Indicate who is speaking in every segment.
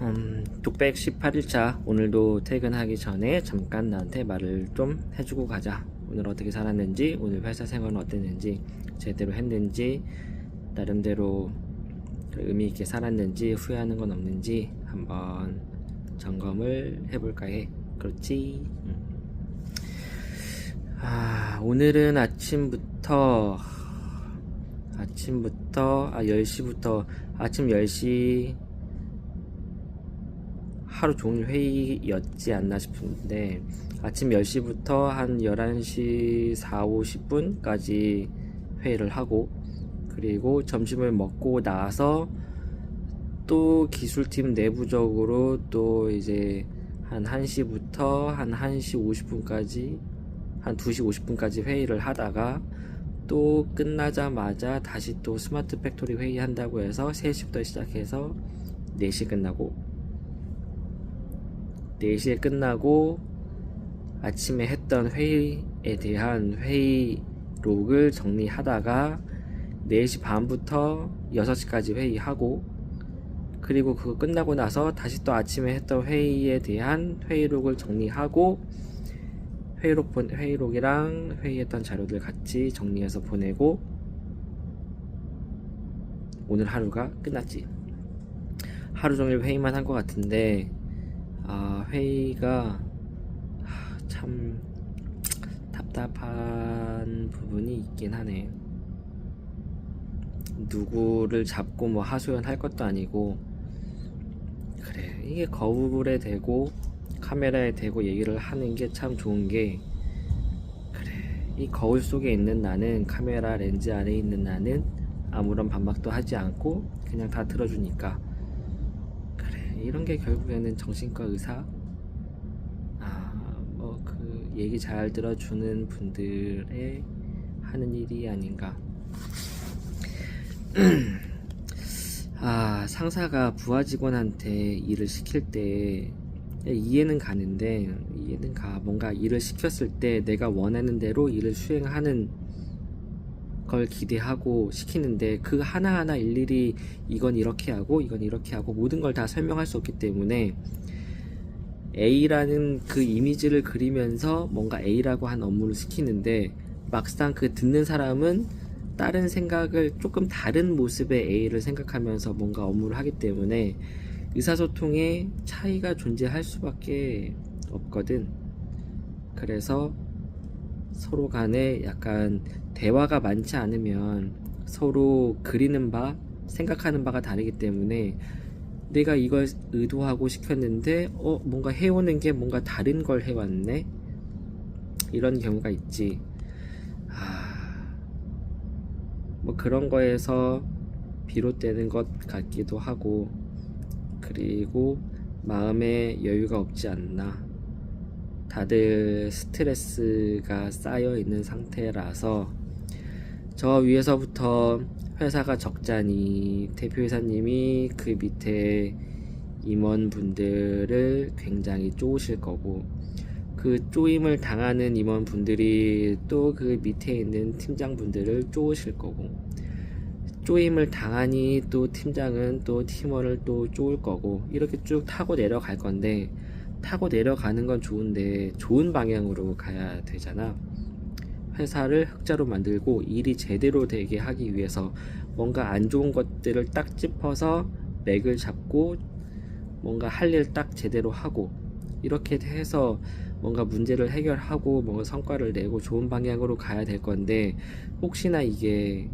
Speaker 1: 음, 독백 18일차 오늘도 퇴근하기 전에 잠깐 나한테 말을 좀 해주고 가자. 오늘 어떻게 살았는지 오늘 회사 생활은 어땠는지 제대로 했는지 나름대로 의미 있게 살았는지 후회하는 건 없는지 한번 점검을 해볼까 해. 그렇지? 음. 아 오늘은 아침부터 아침부터 아 10시부터 아침 10시 하루 종일 회의였지 않나 싶은데 아침 10시부터 한 11시 4, 50분까지 회의를 하고 그리고 점심을 먹고 나서 또 기술팀 내부적으로 또 이제 한 1시부터 한 1시 50분까지 한 2시 50분까지 회의를 하다가 또 끝나자마자 다시 또 스마트 팩토리 회의 한다고 해서 3시부터 시작해서 4시 끝나고 4시에 끝나고 아침에 했던 회의에 대한 회의 록을 정리하다가 4시 반부터 6시까지 회의하고 그리고 그거 끝나고 나서 다시 또 아침에 했던 회의에 대한 회의록을 정리하고 회의록 본, 회의록이랑 회의했던 자료들 같이 정리해서 보내고 오늘 하루가 끝났지. 하루 종일 회의만 한 것 같은데 아, 회의가 하, 참 답답한 부분이 있긴 하네. 누구를 잡고 뭐 하소연할 것도 아니고 그래 이게 거울에 대고 카메라에 대고 얘기를 하는 게 참 좋은 게 그래 이 거울 속에 있는 나는 카메라 렌즈 안에 있는 나는 아무런 반박도 하지 않고 그냥 다 들어주니까 이런 게 결국에는 정신과 의사 아뭐 그 얘기 잘 들어주는 분들의 하는 일이 아닌가. 아 상사가 부하 직원한테 일을 시킬 때 이해는 가는데 이해는 가. 뭔가 일을 시켰을 때 내가 원하는 대로 일을 수행하는 걸 기대하고 시키는데 그 하나하나 일일이 이건 이렇게 하고 이건 이렇게 하고 모든 걸 다 설명할 수 없기 때문에 A라는 그 이미지를 그리면서 뭔가 A라고 한 업무를 시키는데 막상 그 듣는 사람은 다른 생각을 조금 다른 모습의 A를 생각하면서 뭔가 업무를 하기 때문에 의사소통에 차이가 존재할 수밖에 없거든. 그래서 서로 간에 약간 대화가 많지 않으면 서로 그리는 바, 생각하는 바가 다르기 때문에 내가 이걸 의도하고 시켰는데, 어, 뭔가 해오는 게 뭔가 다른 걸 해왔네? 이런 경우가 있지. 아, 뭐 그런 거에서 비롯되는 것 같기도 하고, 그리고 마음에 여유가 없지 않나. 다들 스트레스가 쌓여 있는 상태라서 저 위에서부터 회사가 적자니 대표이사님이 그 밑에 임원분들을 굉장히 쪼으실 거고 그 쪼임을 당하는 임원분들이 또 그 밑에 있는 팀장분들을 쪼으실 거고 쪼임을 당하니 또 팀장은 또 팀원을 또 쪼을 거고 이렇게 쭉 타고 내려갈 건데 타고 내려가는 건 좋은데 좋은 방향으로 가야 되잖아. 회사를 흑자로 만들고 일이 제대로 되게 하기 위해서 뭔가 안 좋은 것들을 딱 짚어서 맥을 잡고 뭔가 할 일 딱 제대로 하고 이렇게 해서 뭔가 문제를 해결하고 뭔가 성과를 내고 좋은 방향으로 가야 될 건데 혹시나 이게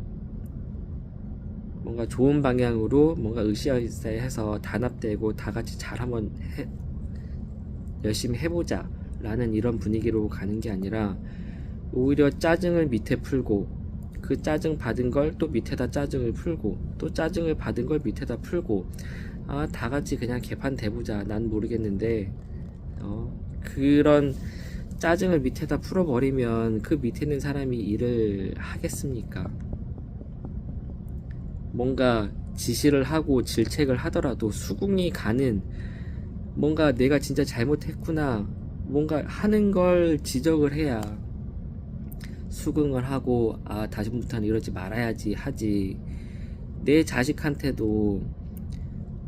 Speaker 1: 뭔가 좋은 방향으로 뭔가 으쌰으쌰해서 단합되고 다 같이 잘 한번 해, 열심히 해보자 라는 이런 분위기로 가는 게 아니라 오히려 짜증을 밑에 풀고 그 짜증 받은 걸 또 밑에다 짜증을 풀고 또 짜증을 받은 걸 밑에다 풀고 아 다 같이 그냥 개판 대보자. 난 모르겠는데 어 그런 짜증을 밑에다 풀어버리면 그 밑에 있는 사람이 일을 하겠습니까? 뭔가 지시를 하고 질책을 하더라도 수긍이 가는 뭔가 내가 진짜 잘못했구나 뭔가 하는 걸 지적을 해야 수긍을 하고 아 다시부터는 이러지 말아야지 하지 내 자식한테도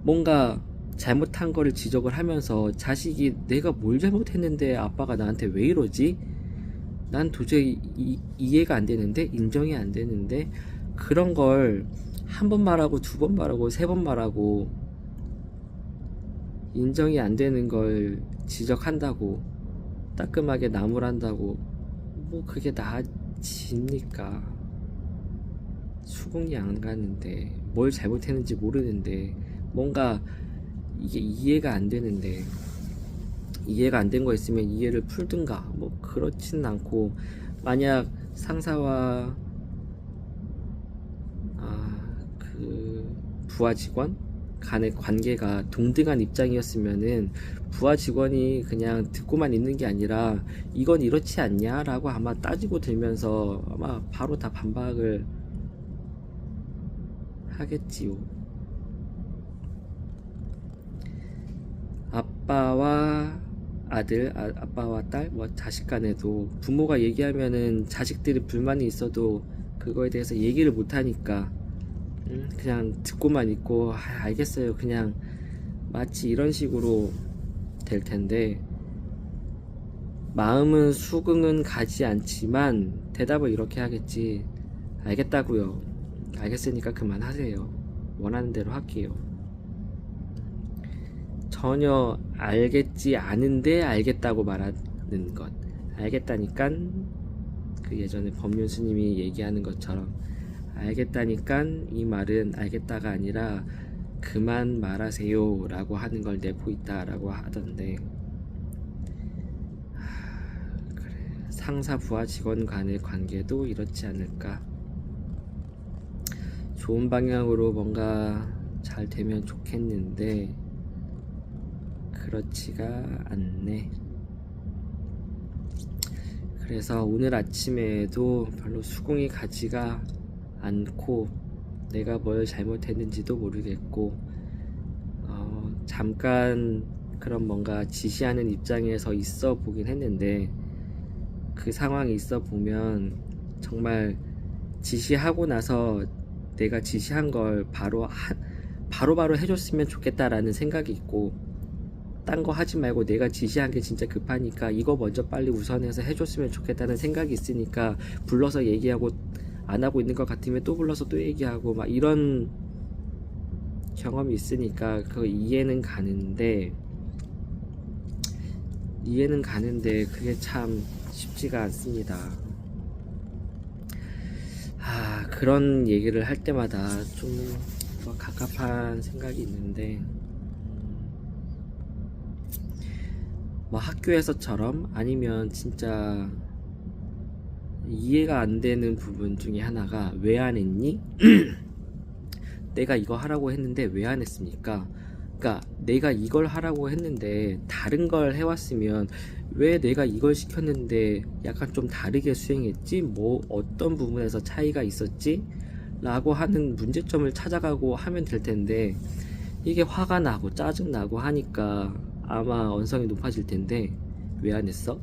Speaker 1: 뭔가 잘못한 거를 지적을 하면서 자식이 내가 뭘 잘못했는데 아빠가 나한테 왜 이러지? 난 도저히 이, 이해가 안 되는데 인정이 안 되는데 그런 걸 한 번 말하고 두 번 말하고 세 번 말하고 인정이 안 되는 걸 지적한다고 따끔하게 나무란다고 뭐 그게 나아집니까? 수긍이 안 가는데 뭘 잘못했는지 모르는데 뭔가 이게 이해가 안 되는데 이해가 안 된 거 있으면 이해를 풀든가 뭐 그렇진 않고 만약 상사와 아 그 부하 직원 간의 관계가 동등한 입장이었으면은 부하 직원이 그냥 듣고만 있는 게 아니라 이건 이렇지 않냐라고 아마 따지고 들면서 아마 바로 다 반박을 하겠지요. 아빠와 아들, 아, 아빠와 딸, 뭐 자식 간에도 부모가 얘기하면은 자식들이 불만이 있어도 그거에 대해서 얘기를 못 하니까 음, 그냥 듣고만 있고 아, 알겠어요. 그냥 마치 이런 식으로 될 텐데 마음은 수긍은 가지 않지만 대답을 이렇게 하겠지. 알겠다고요. 알겠으니까 그만하세요. 원하는 대로 할게요. 전혀 알겠지 않은데 알겠다고 말하는 것. 알겠다니까 그 예전에 법륜 스님이 얘기하는 것처럼 알겠다니까 이 말은 알겠다가 아니라 그만 말하세요 라고 하는 걸 내고 있다 라고 하던데. 하, 그래. 상사 부하 직원 간의 관계도 이렇지 않을까? 좋은 방향으로 뭔가 잘 되면 좋겠는데 그렇지가 않네. 그래서 오늘 아침에도 별로 수긍이 가지가 않고 내가 뭘 잘못했는지도 모르겠고 어, 잠깐 그런 뭔가 지시하는 입장에서 있어 보긴 했는데 그 상황이 있어 보면 정말 지시하고 나서 내가 지시한 걸 바로 하, 바로 바로 해줬으면 좋겠다라는 생각이 있고 딴 거 하지 말고 내가 지시한 게 진짜 급하니까 이거 먼저 빨리 우선해서 해줬으면 좋겠다는 생각이 있으니까 불러서 얘기하고 안 하고 있는 것 같으면 또 불러서 또 얘기하고 막 이런 경험이 있으니까 그 이해는 가는데 이해는 가는데 그게 참 쉽지가 않습니다. 아 그런 얘기를 할 때마다 좀 뭐 갑갑한 생각이 있는데 뭐 학교에서처럼 아니면 진짜 이해가 안 되는 부분 중에 하나가 왜 안 했니? 내가 이거 하라고 했는데 왜 안 했습니까? 그러니까 내가 이걸 하라고 했는데 다른 걸 해왔으면 왜 내가 이걸 시켰는데 약간 좀 다르게 수행했지? 뭐 어떤 부분에서 차이가 있었지? 라고 하는 문제점을 찾아가고 하면 될 텐데 이게 화가 나고 짜증 나고 하니까 아마 언성이 높아질 텐데 왜 안 했어?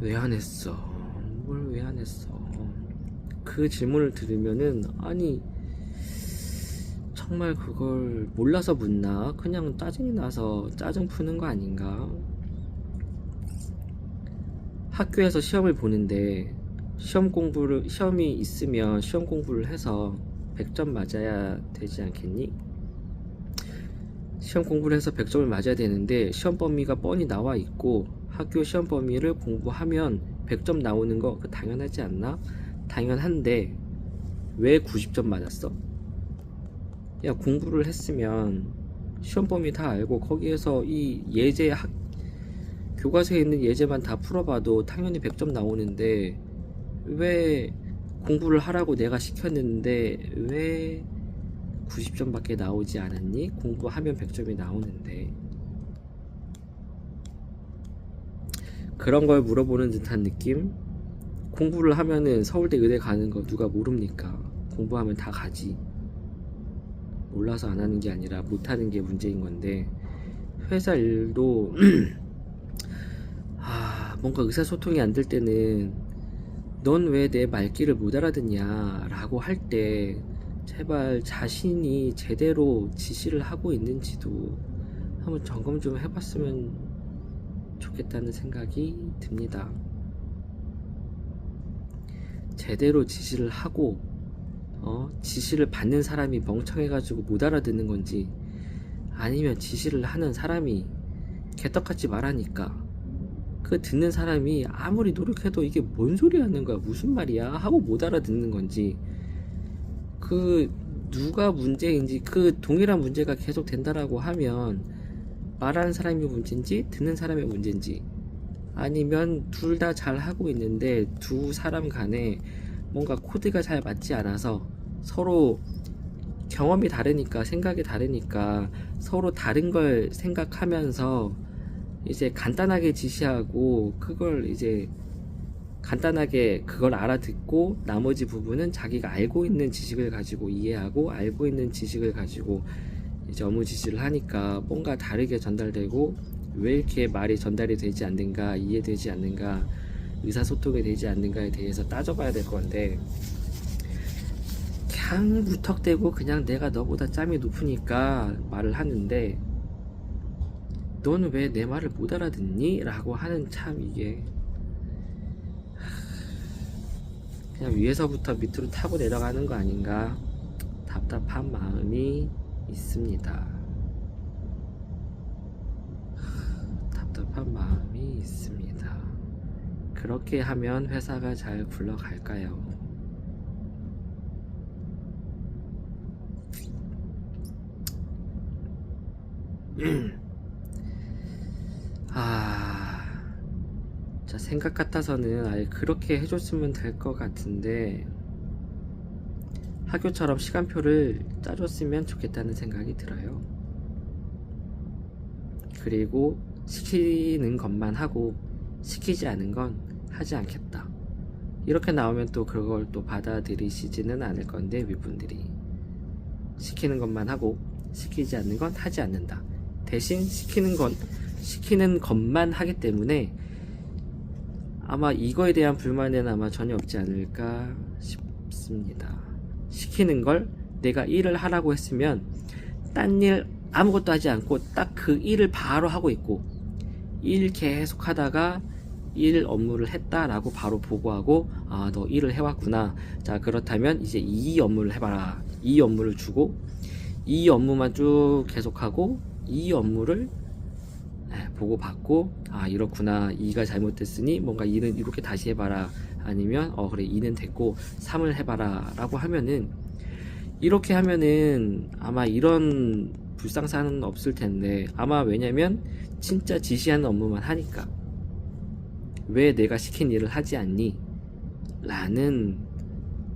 Speaker 1: 왜 안 했어? 뭘 왜 안 했어? 그 질문을 들으면은 아니 정말 그걸 몰라서 묻나? 그냥 짜증이 나서 짜증 푸는 거 아닌가? 학교에서 시험을 보는데 시험 공부를 시험이 있으면 시험 공부를 해서 100점 맞아야 되지 않겠니? 시험 공부를 해서 100점을 맞아야 되는데 시험 범위가 뻔히 나와 있고 학교 시험 범위를 공부하면 100점 나오는 거 그 당연하지 않나? 당연한데 왜 90점 맞았어? 야 공부를 했으면 시험 범위 다 알고 거기에서 이 예제 학 교과서에 있는 예제만 다 풀어봐도 당연히 100점 나오는데 왜 공부를 하라고 내가 시켰는데 왜 90점밖에 나오지 않았니? 공부하면 100점이 나오는데 그런 걸 물어보는 듯한 느낌? 공부를 하면은 서울대 의대 가는 거 누가 모릅니까? 공부하면 다 가지. 몰라서 안 하는 게 아니라 못 하는 게 문제인 건데 회사 일도 아, 뭔가 의사소통이 안 될 때는 넌 왜 내 말귀를 못 알아듣냐 라고 할 때 제발 자신이 제대로 지시를 하고 있는지도 한번 점검 좀 해봤으면 좋겠다는 생각이 듭니다. 제대로 지시를 하고 어, 지시를 받는 사람이 멍청해가지고 못 알아듣는 건지 아니면 지시를 하는 사람이 개떡같이 말하니까 그 듣는 사람이 아무리 노력해도 이게 뭔 소리 하는 거야 무슨 말이야 하고 못 알아듣는 건지 그 누가 문제인지 그 동일한 문제가 계속 된다라고 하면 말하는 사람이 문제인지 듣는 사람의 문제인지 아니면 둘 다 잘 하고 있는데 두 사람 간에 뭔가 코드가 잘 맞지 않아서 서로 경험이 다르니까 생각이 다르니까 서로 다른 걸 생각하면서 이제 간단하게 지시하고 그걸 이제 간단하게 그걸 알아듣고 나머지 부분은 자기가 알고 있는 지식을 가지고 이해하고 알고 있는 지식을 가지고 이제 업무 지시를 하니까 뭔가 다르게 전달되고 왜 이렇게 말이 전달이 되지 않는가 이해되지 않는가 의사소통이 되지 않는가에 대해서 따져봐야 될 건데 그냥 무턱대고 그냥 내가 너보다 짬이 높으니까 말을 하는데 너는 왜 내 말을 못 알아듣니? 라고 하는 참 이게 그냥 위에서부터 밑으로 타고 내려가는 거 아닌가 답답한 마음이 있습니다. 답답한 마음이 있습니다. 그렇게 하면 회사가 잘 굴러갈까요? 아, 자, 생각 같아서는 아예 그렇게 해줬으면 될 것 같은데, 학교처럼 시간표를 짜줬으면 좋겠다는 생각이 들어요. 그리고 시키는 것만 하고 시키지 않은 건 하지 않겠다. 이렇게 나오면 또 그걸 또 받아들이시지는 않을 건데 위분들이 시키는 것만 하고 시키지 않는 건 하지 않는다. 대신 시키는 건 시키는 것만 하기 때문에 아마 이거에 대한 불만은 아마 전혀 없지 않을까 싶습니다. 시키는 걸 내가 일을 하라고 했으면 딴 일 아무것도 하지 않고 딱 그 일을 바로 하고 있고 일 계속 하다가 일 업무를 했다라고 바로 보고하고 아 너 일을 해왔구나. 자 그렇다면 이제 이 업무를 해봐라. 이 업무를 주고 이 업무만 쭉 계속하고 이 업무를 네, 보고 받고 아 이렇구나 2가 잘못됐으니 뭔가 2는 이렇게 다시 해봐라. 아니면 어 그래 2는 됐고 3을 해봐라. 라고 하면은 이렇게 하면은 아마 이런 불상사는 없을 텐데 아마 왜냐면 진짜 지시하는 업무만 하니까. 왜 내가 시킨 일을 하지 않니? 라는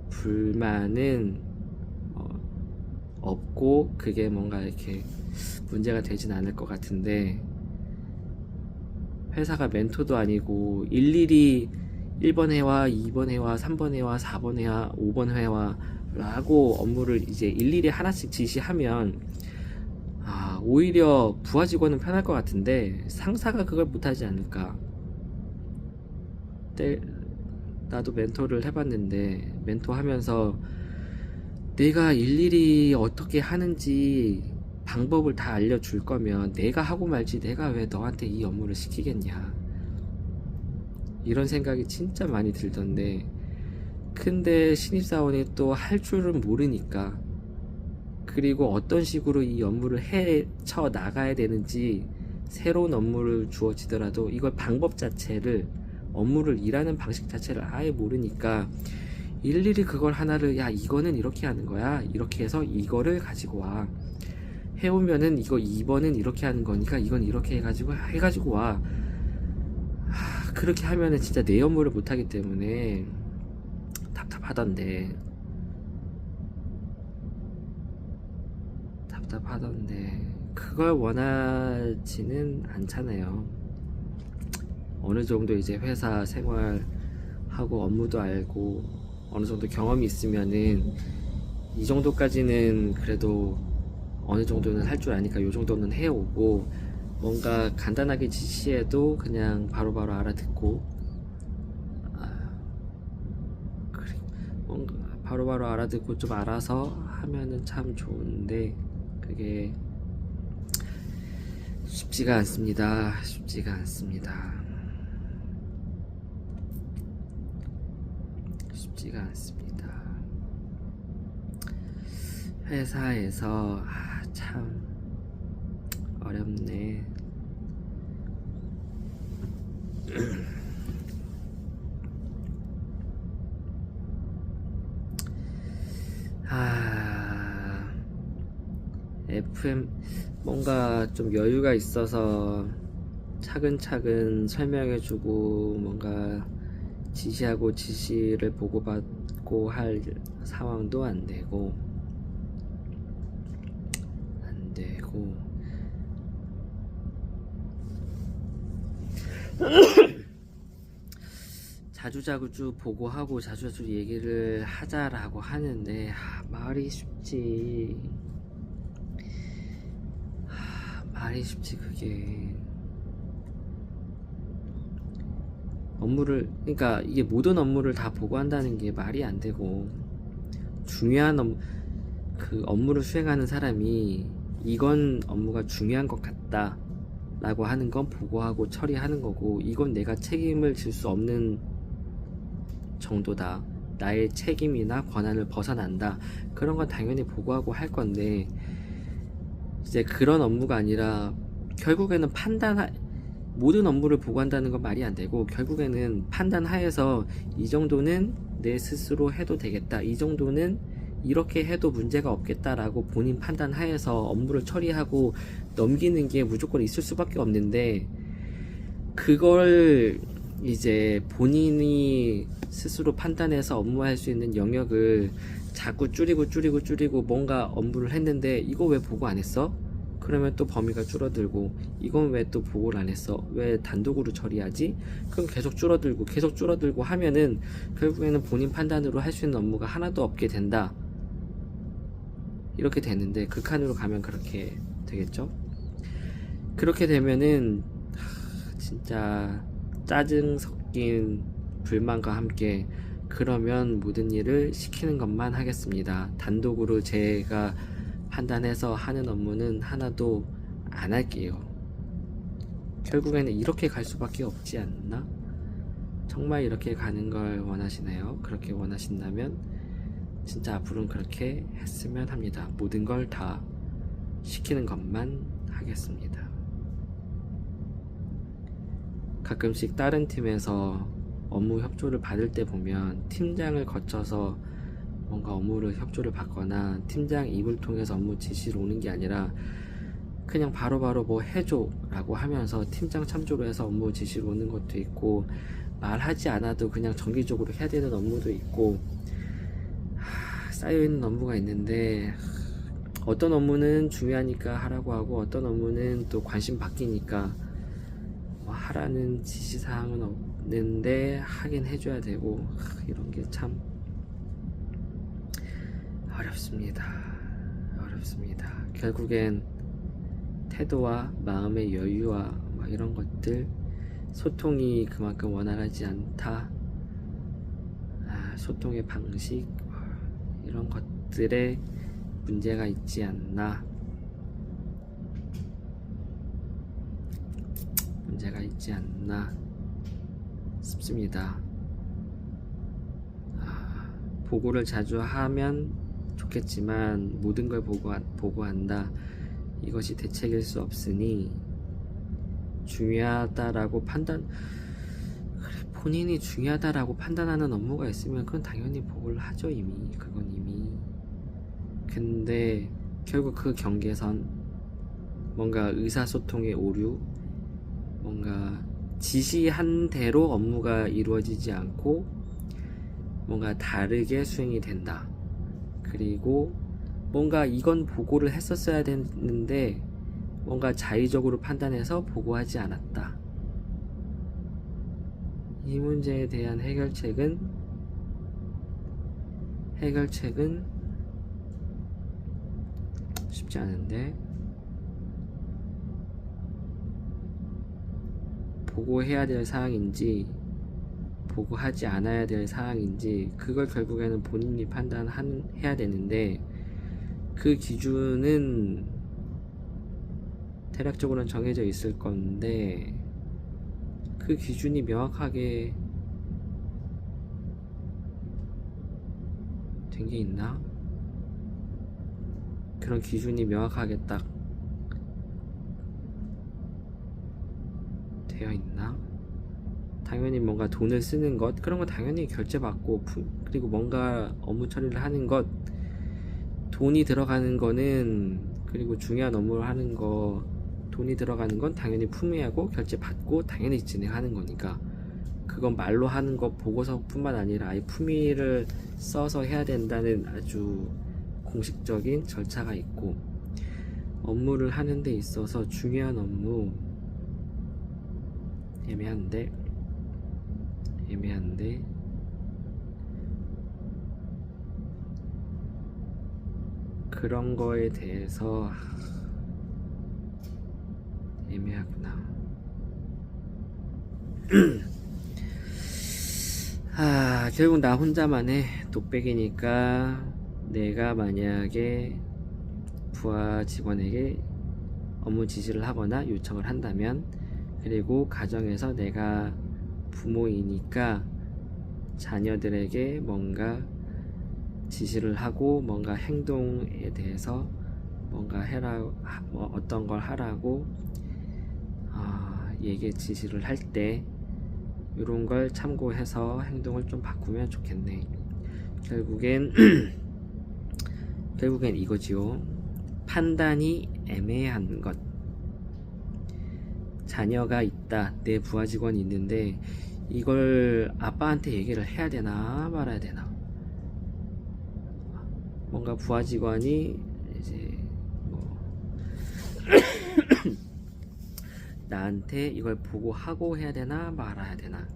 Speaker 1: 불만은 어, 없고 그게 뭔가 이렇게 문제가 되진 않을 것 같은데 회사가 멘토도 아니고 일일이 1번 회와 2번 회와 3번 회와 4번 회와 5번 회와 라고 업무를 이제 일일이 하나씩 지시하면 아, 오히려 부하 직원은 편할 것 같은데 상사가 그걸 못하지 않을까. 때, 나도 멘토를 해봤는데 멘토 하면서 내가 일일이 어떻게 하는지 방법을 다 알려줄 거면 내가 하고 말지 내가 왜 너한테 이 업무를 시키겠냐. 이런 생각이 진짜 많이 들던데 근데 신입사원이 또 할 줄은 모르니까 그리고 어떤 식으로 이 업무를 해쳐 나가야 되는지 새로운 업무를 주어지더라도 이걸 방법 자체를 업무를 일하는 방식 자체를 아예 모르니까 일일이 그걸 하나를 야 이거는 이렇게 하는 거야 이렇게 해서 이거를 가지고 와 해오면은 이거 2번은 이렇게 하는 거니까 이건 이렇게 해가지고 해가지고 와. 하, 그렇게 하면은 진짜 내 업무를 못하기 때문에 답답하던데. 답답하던데. 그걸 원하지는 않잖아요. 어느 정도 이제 회사 생활하고 업무도 알고 어느 정도 경험이 있으면은 이 정도까지는 그래도 어느 정도는 할 줄 아니까 요 정도는 해오고 뭔가 간단하게 지시해도 그냥 바로바로 알아듣고 아, 그래 뭔가 바로 바로 알아듣고 좀 알아서 하면은 참 좋은데 그게 쉽지가 않습니다. 쉽지가 않습니다. 쉽지가 않습니다. 회사에서 아, 참 어렵네. 아, FM 뭔가 좀 여유가 있어서 차근차근 설명해주고 뭔가 지시하고 지시를 보고받고 할 상황도 안 되고 안 되고 자주자주 보고하고 자주자주 얘기를 하자라고 하는데 아, 말이 쉽지. 아, 말이 쉽지 그게. 업무를 그러니까 이게 모든 업무를 다 보고한다는 게 말이 안 되고 중요한 업, 그 업무를 수행하는 사람이 이건 업무가 중요한 것 같다 라고 하는 건 보고하고 처리하는 거고 이건 내가 책임을 질 수 없는 정도다. 나의 책임이나 권한을 벗어난다. 그런 건 당연히 보고하고 할 건데 이제 그런 업무가 아니라 결국에는 판단 모든 업무를 보고한다는 건 말이 안 되고 결국에는 판단하에서 이 정도는 내 스스로 해도 되겠다. 이 정도는 이렇게 해도 문제가 없겠다라고 본인 판단 하에서 업무를 처리하고 넘기는 게 무조건 있을 수밖에 없는데 그걸 이제 본인이 스스로 판단해서 업무할 수 있는 영역을 자꾸 줄이고 줄이고 줄이고 뭔가 업무를 했는데 이거 왜 보고 안 했어? 그러면 또 범위가 줄어들고 이건 왜 또 보고를 안 했어? 왜 단독으로 처리하지? 그럼 계속 줄어들고 계속 줄어들고 하면은 결국에는 본인 판단으로 할 수 있는 업무가 하나도 없게 된다. 이렇게 되는데 극한으로 가면 그렇게 되겠죠? 그렇게 되면은 하, 진짜 짜증 섞인 불만과 함께 그러면 모든 일을 시키는 것만 하겠습니다. 단독으로 제가 판단해서 하는 업무는 하나도 안 할게요. 결국에는 이렇게 갈 수밖에 없지 않나? 정말 이렇게 가는 걸 원하시나요? 그렇게 원하신다면 진짜 앞으로는 그렇게 했으면 합니다. 모든 걸 다 시키는 것만 하겠습니다. 가끔씩 다른 팀에서 업무 협조를 받을 때 보면 팀장을 거쳐서 뭔가 업무를 협조를 받거나 팀장 입을 통해서 업무 지시를 오는 게 아니라 그냥 바로바로 뭐 해줘 라고 하면서 팀장 참조로 해서 업무 지시를 오는 것도 있고 말하지 않아도 그냥 정기적으로 해야 되는 업무도 있고 하, 쌓여있는 업무가 있는데 어떤 업무는 중요하니까 하라고 하고 어떤 업무는 또 관심 바뀌니까 뭐 하라는 지시사항은 없는데 하긴 해줘야 되고 하, 이런 게 참 어렵습니다. 어렵습니다. 결국엔 태도와 마음의 여유와 막 이런 것들 소통이 그만큼 원활하지 않다. 아, 소통의 방식 이런 것들에 문제가 있지 않나. 문제가 있지 않나 싶습니다. 아, 보고를 자주 하면 좋겠지만 모든 걸 보고, 보고한다. 이것이 대책일 수 없으니 중요하다라고 판단 본인이 중요하다라고 판단하는 업무가 있으면 그건 당연히 보고를 하죠 이미. 그건 이미. 근데 결국 그 경계선 뭔가 의사소통의 오류 뭔가 지시한 대로 업무가 이루어지지 않고 뭔가 다르게 수행이 된다. 그리고 뭔가 이건 보고를 했었어야 됐는데 뭔가 자의적으로 판단해서 보고하지 않았다. 이 문제에 대한 해결책은? 해결책은? 쉽지 않은데? 보고해야 될 사항인지 보고하지 않아야 될 사항인지 그걸 결국에는 본인이 판단해야 되는데 그 기준은 대략적으로는 정해져 있을 건데 그 기준이 명확하게 된 게 있나? 그런 기준이 명확하게 딱 되어 있나? 당연히 뭔가 돈을 쓰는 것 그런 거 당연히 결제받고 부- 그리고 뭔가 업무 처리를 하는 것 돈이 들어가는 거는 그리고 중요한 업무를 하는 거 돈이 들어가는 건 당연히 품위하고 결제 받고 당연히 진행하는 거니까 그건 말로 하는 것 보고서뿐만 아니라 아예 품위를 써서 해야 된다는 아주 공식적인 절차가 있고 업무를 하는 데 있어서 중요한 업무 애매한데 애매한데 그런 거에 대해서 애매하구나. 아, 결국 나 혼자만의 독백이니까 내가 만약에 부하 직원에게 업무 지시를 하거나 요청을 한다면 그리고 가정에서 내가 부모이니까 자녀들에게 뭔가 지시를 하고 뭔가 행동에 대해서 뭔가 해라 하- 뭐 어떤 걸 하라고 아, 얘기 지시를 할 때 이런 걸 참고해서 행동을 좀 바꾸면 좋겠네. 결국엔 결국엔 이거지요. 판단이 애매한 것. 자녀가 있다. 내 부하 직원이 있는데 이걸 아빠한테 얘기를 해야 되나 말아야 되나. 뭔가 부하 직원이 이제 뭐 나한테 이걸 보고 하고 해야 되나 말아야 되나.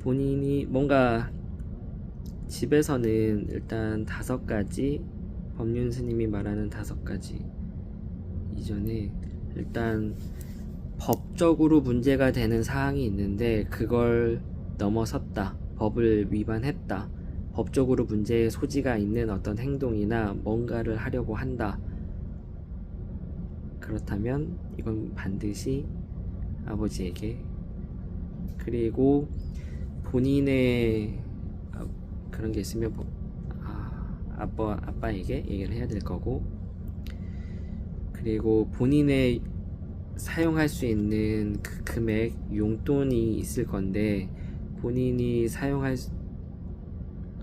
Speaker 1: 본인이 뭔가 집에서는 일단 다섯 가지 법륜 스님이 말하는 다섯 가지 이전에 일단 법적으로 문제가 되는 사항이 있는데 그걸 넘어섰다 법을 위반했다 법적으로 문제의 소지가 있는 어떤 행동이나 뭔가를 하려고 한다 그렇다면 이건 반드시 아버지에게. 그리고 본인의 아, 그런 게 있으면 보- 아, 아빠 아빠에게 얘기를 해야 될 거고. 그리고 본인의 사용할 수 있는 그 금액 용돈이 있을 건데 본인이 사용할 수-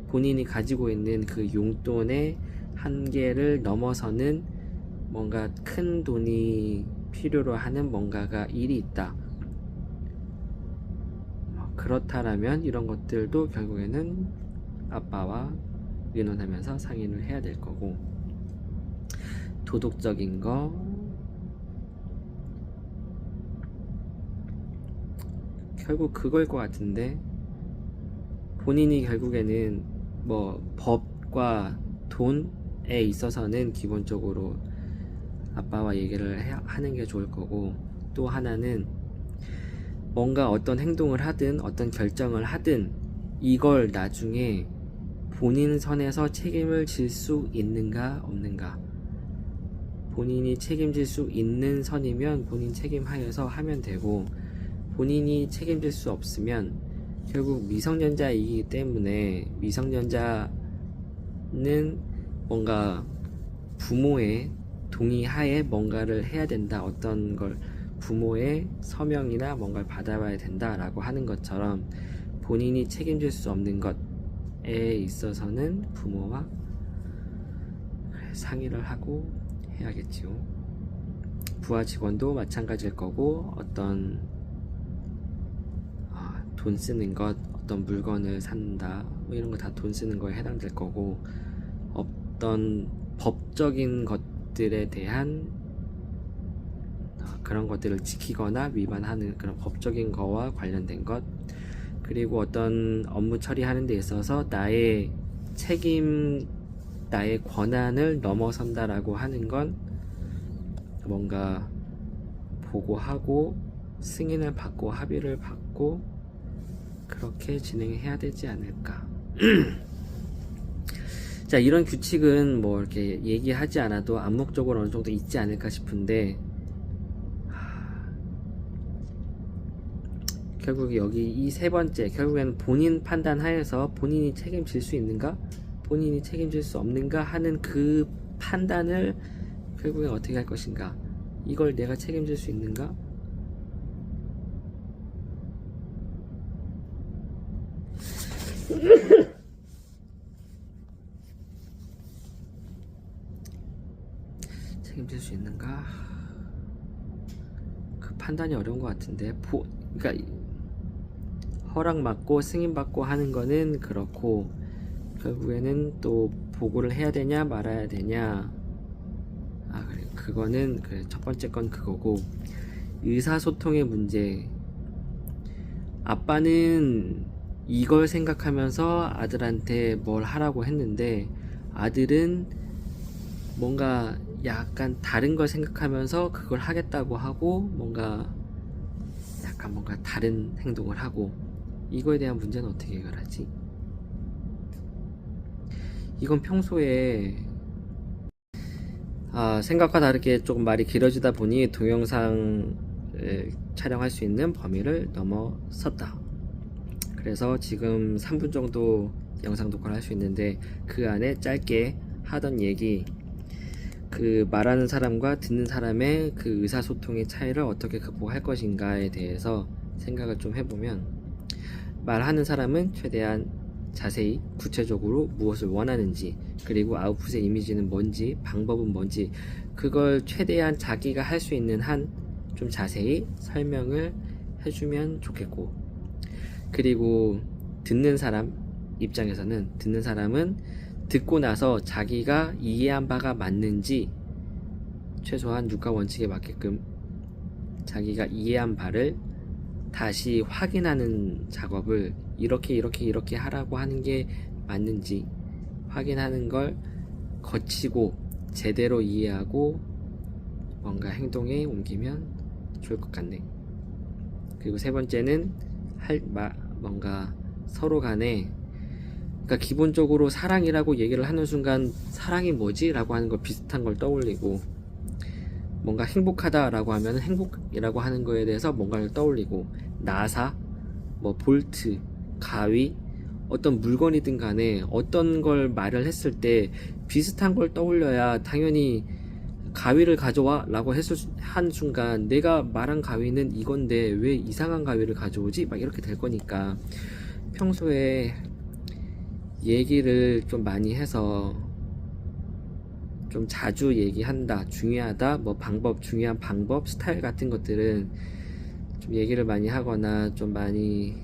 Speaker 1: 본인이 가지고 있는 그 용돈의 한계를 넘어서는 뭔가 큰 돈이 필요로 하는 뭔가가 일이 있다. 어, 그렇다라면 이런 것들도 결국에는 아빠와 의논하면서 상의를 해야 될 거고 도덕적인 거 결국 그걸 것 같은데 본인이 결국에는 뭐 법과 돈에 있어서는 기본적으로 아빠와 얘기를 해- 하는 게 좋을 거고 또 하나는 뭔가 어떤 행동을 하든 어떤 결정을 하든 이걸 나중에 본인 선에서 책임을 질 수 있는가 없는가. 본인이 책임질 수 있는 선이면 본인 책임하여서 하면 되고 본인이 책임질 수 없으면 결국 미성년자이기 때문에 미성년자는 뭔가 부모의 동의하에 뭔가를 해야 된다 어떤 걸 부모의 서명이나 뭔가를 받아봐야 된다라고 하는 것처럼 본인이 책임질 수 없는 것에 있어서는 부모와 상의를 하고 해야겠지요. 부하 직원도 마찬가지일 거고 어떤 아, 돈 쓰는 것, 어떤 물건을 산다, 뭐 이런 거 다 돈 쓰는 거에 해당될 거고 어떤 법적인 것 들에 대한 아, 그런 것들을 지키거나 위반하는 그런 법적인 거와 관련된 것 그리고 어떤 업무 처리하는 데 있어서 나의 책임 나의 권한을 넘어선다라고 하는 건 뭔가 보고하고 승인을 받고 합의를 받고 그렇게 진행해야 되지 않을까 자, 이런 규칙은 뭐 이렇게 얘기하지 않아도 암묵적으로 어느 정도 있지 않을까 싶은데, 하, 결국 여기 이 세 번째, 결국에는 본인 판단 하에서 본인이 책임질 수 있는가? 본인이 책임질 수 없는가? 하는 그 판단을 결국엔 어떻게 할 것인가? 이걸 내가 책임질 수 있는가? 책임질 수 있는가? 그 판단이 어려운 것 같은데, 보, 그러니까 허락 받고 승인 받고 하는 거는 그렇고 결국에는 또 보고를 해야 되냐 말아야 되냐. 아 그래 그거는 그래 첫 번째 건 그거고 의사소통의 문제. 아빠는 이걸 생각하면서 아들한테 뭘 하라고 했는데 아들은 뭔가 약간 다른 걸 생각하면서 그걸 하겠다고 하고 뭔가 약간 뭔가 다른 행동을 하고 이거에 대한 문제는 어떻게 해결하지? 이건 평소에 아, 생각과 다르게 조금 말이 길어지다 보니 동영상을 촬영할 수 있는 범위를 넘어섰다. 그래서 지금 3분 정도 영상 녹화를 할 수 있는데 그 안에 짧게 하던 얘기 그 말하는 사람과 듣는 사람의 그 의사소통의 차이를 어떻게 극복할 것인가에 대해서 생각을 좀 해보면 말하는 사람은 최대한 자세히 구체적으로 무엇을 원하는지 그리고 아웃풋의 이미지는 뭔지 방법은 뭔지 그걸 최대한 자기가 할 수 있는 한 좀 자세히 설명을 해주면 좋겠고 그리고 듣는 사람 입장에서는 듣는 사람은 듣고 나서 자기가 이해한 바가 맞는지 최소한 육가 원칙에 맞게끔 자기가 이해한 바를 다시 확인하는 작업을 이렇게 이렇게 이렇게 하라고 하는 게 맞는지 확인하는 걸 거치고 제대로 이해하고 뭔가 행동에 옮기면 좋을 것 같네. 그리고 세 번째는 할 마, 뭔가 서로 간에 그러니까 기본적으로 사랑이라고 얘기를 하는 순간 사랑이 뭐지라고 하는 거 비슷한 걸 떠올리고 뭔가 행복하다라고 하면 행복이라고 하는 거에 대해서 뭔가를 떠올리고 나사, 뭐 볼트, 가위 어떤 물건이든 간에 어떤 걸 말을 했을 때 비슷한 걸 떠올려야 당연히 가위를 가져와 라고 했을 수- 한 순간 내가 말한 가위는 이건데 왜 이상한 가위를 가져오지? 막 이렇게 될 거니까 평소에 얘기를 좀 많이 해서 좀 자주 얘기한다 중요하다 뭐 방법 중요한 방법 스타일 같은 것들은 좀 얘기를 많이 하거나 좀 많이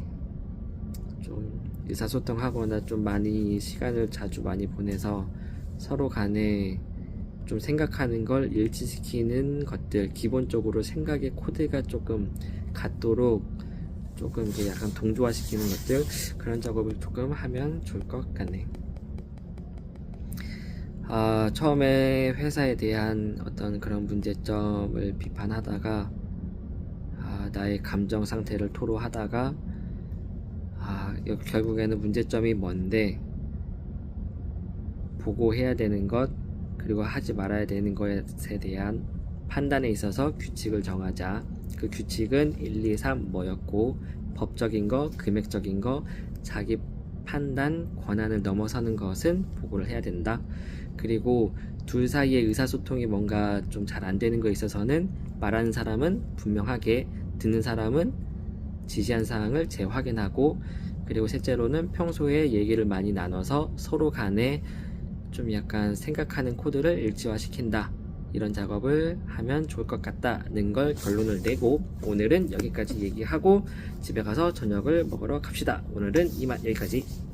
Speaker 1: 좀 의사소통하거나 좀 많이 시간을 자주 많이 보내서 서로 간에 좀 생각하는 걸 일치시키는 것들 기본적으로 생각의 코드가 조금 같도록 조금 이제 약간 동조화시키는 것들 그런 작업을 조금 하면 좋을 것 같네. 아, 처음에 회사에 대한 어떤 그런 문제점을 비판하다가 아, 나의 감정 상태를 토로하다가 아, 여- 결국에는 문제점이 뭔데 보고해야 되는 것 그리고 하지 말아야 되는 것에 대한 판단에 있어서 규칙을 정하자. 그 규칙은 1, 2, 3 뭐였고 법적인 거, 금액적인 거, 자기 판단 권한을 넘어서는 것은 보고를 해야 된다. 그리고 둘 사이의 의사소통이 뭔가 좀 잘 안 되는 거에 있어서는 말하는 사람은 분명하게 듣는 사람은 지시한 사항을 재확인하고 그리고 셋째로는 평소에 얘기를 많이 나눠서 서로 간에 좀 약간 생각하는 코드를 일치화시킨다. 이런 작업을 하면 좋을 것 같다는 걸 결론을 내고 오늘은 여기까지 얘기하고 집에 가서 저녁을 먹으러 갑시다. 오늘은 이만 여기까지.